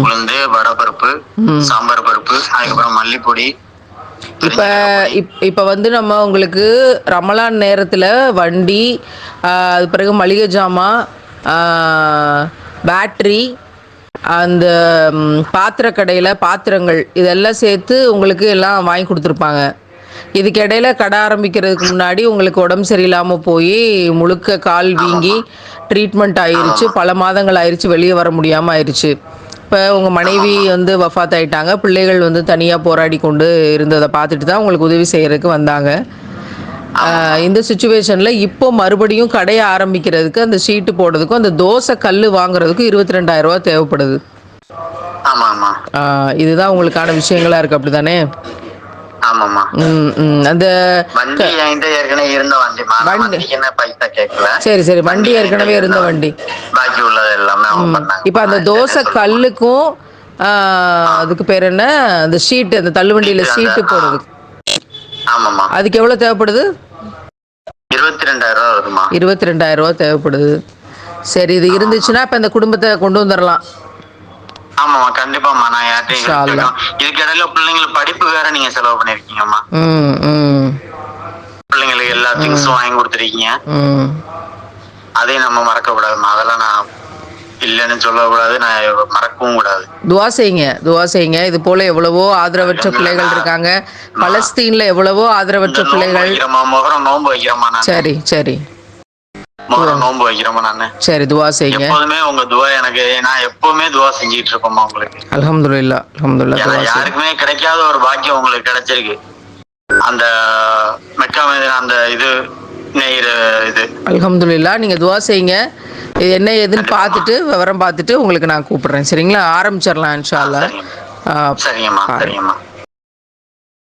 உளுந்து வடை பருப்பு சாம்பார் பருப்பு அதுக்கப்புறம் மல்லிப்பொடி இப்போ இப் இப்போ வந்து நம்ம உங்களுக்கு ரமலான் நேரத்தில் வண்டி அது பிறகு மளிகை ஜாமான் பேட்ரி அந்த ம், பாத்திரக் கடையில் பாத்திரங்கள் இதெல்லாம் சேர்த்து உங்களுக்கு எல்லாம் வாங்கி கொடுத்துருப்பாங்க. இதுக்கு இடையில கடை ஆரம்பிக்கிறதுக்கு முன்னாடி உங்களுக்கு உடம்பு சரியில்லாமல் போய் முழுக்க கால் வீங்கி ட்ரீட்மெண்ட் ஆயிருச்சு பல மாதங்கள் ஆயிருச்சு வெளியே வர முடியாமல் ஆயிருச்சு. இப்போ உங்கள் மனைவி வந்து வஃபாத் ஆயிட்டாங்க பிள்ளைகள் வந்து தனியாக போராடி கொண்டு இருந்ததை பார்த்துட்டு தான் உங்களுக்கு உதவி செய்கிறதுக்கு வந்தாங்க. இந்த சுச்சுவேஷனில் இப்போ மறுபடியும் கடையை ஆரம்பிக்கிறதுக்கு அந்த ஷீட்டு போடுறதுக்கும் அந்த தோசை கல் வாங்குறதுக்கும் இருபத்தி ரெண்டாயிரம் ரூபா தேவைப்படுது இதுதான் உங்களுக்கான விஷயங்களா இருக்கு அப்படிதானே அந்த வண்டி சரி சரி வண்டி ஏற்கனவே இருந்த வண்டி. பாக்கி உள்ளது. இப்போ அந்த தோசை கல்லுக்கும் அதுக்கு பேர் என்ன? அந்த ஷீட்டு அந்த தள்ளுவண்டியில் Sheet ஷீட்டு அந்த- போடுறது. ஆமாம்மா. அதுக்கு எவ்வளோ தேவைப்படுது? இருபத்தி ரெண்டாயிரம் ரூபா இருபத்தி ரெண்டாயிரம் ரூபா தேவைப்படுது. சரி இது இருந்துச்சுன்னா இப்போ இந்த குடும்பத்தை கொண்டு வந்துடலாம் ஆமாம்மா கண்டிப்பாம்மா. நான் யார்ட்டையும். இதுக்கு இடையில பிள்ளைங்களுக்கு படிப்பு வேற நீங்க செலவு பண்ணிருக்கீங்கம்மா. பிள்ளைங்களுக்கு எல்லா திங்ஸும் வாங்கி கொடுத்துருக்கீங்க. அதையும் நம்ம மறக்க கூடாதும்மா அதெல்லாம் நான் இல்லைன்னு சொல்லக்கூடாது நான் மறக்கவும் கூடாது. துவா செய்யுங்க துவா செய்யுங்க. இது போல எவ்வளவோ ஆதரவற்ற பிள்ளைகள் இருக்காங்க. பலஸ்தீன்ல எவ்வளவோ ஆதரவற்ற பிள்ளைகள். முகரம் நோன்பு வைக்கிறோமா சரி சரி. முகரம் நோன்பு வைக்கிறோமா நானு? சரி துவா செய்யுங்க. எப்போதுமே உங்க துவா எனக்கு நான் எப்பவுமே துவா செஞ்சுட்டு இருப்பேம்மா உங்களுக்கு. அல்ஹம்துலில்லா அல்ஹம்துலில்லா யாருக்குமே கிடைக்காத ஒரு பாக்கியம் உங்களுக்கு கிடைச்சிருக்கு. அந்த மெக்கா அந்த இது நெய்கிற இது. அல்ஹம்துலில்லா நீங்க துவா செய்யுங்க. இது என்ன ஏதுன்னு பார்த்துட்டு விவரம் பார்த்துட்டு உங்களுக்கு நான் கூப்பிடுறேன். சரிங்களா? ஆரம்பிச்சிடலாம் இன்ஷா அல்லாஹ் ஆ, சரிங்கம்மா. சரிங்கம்மா.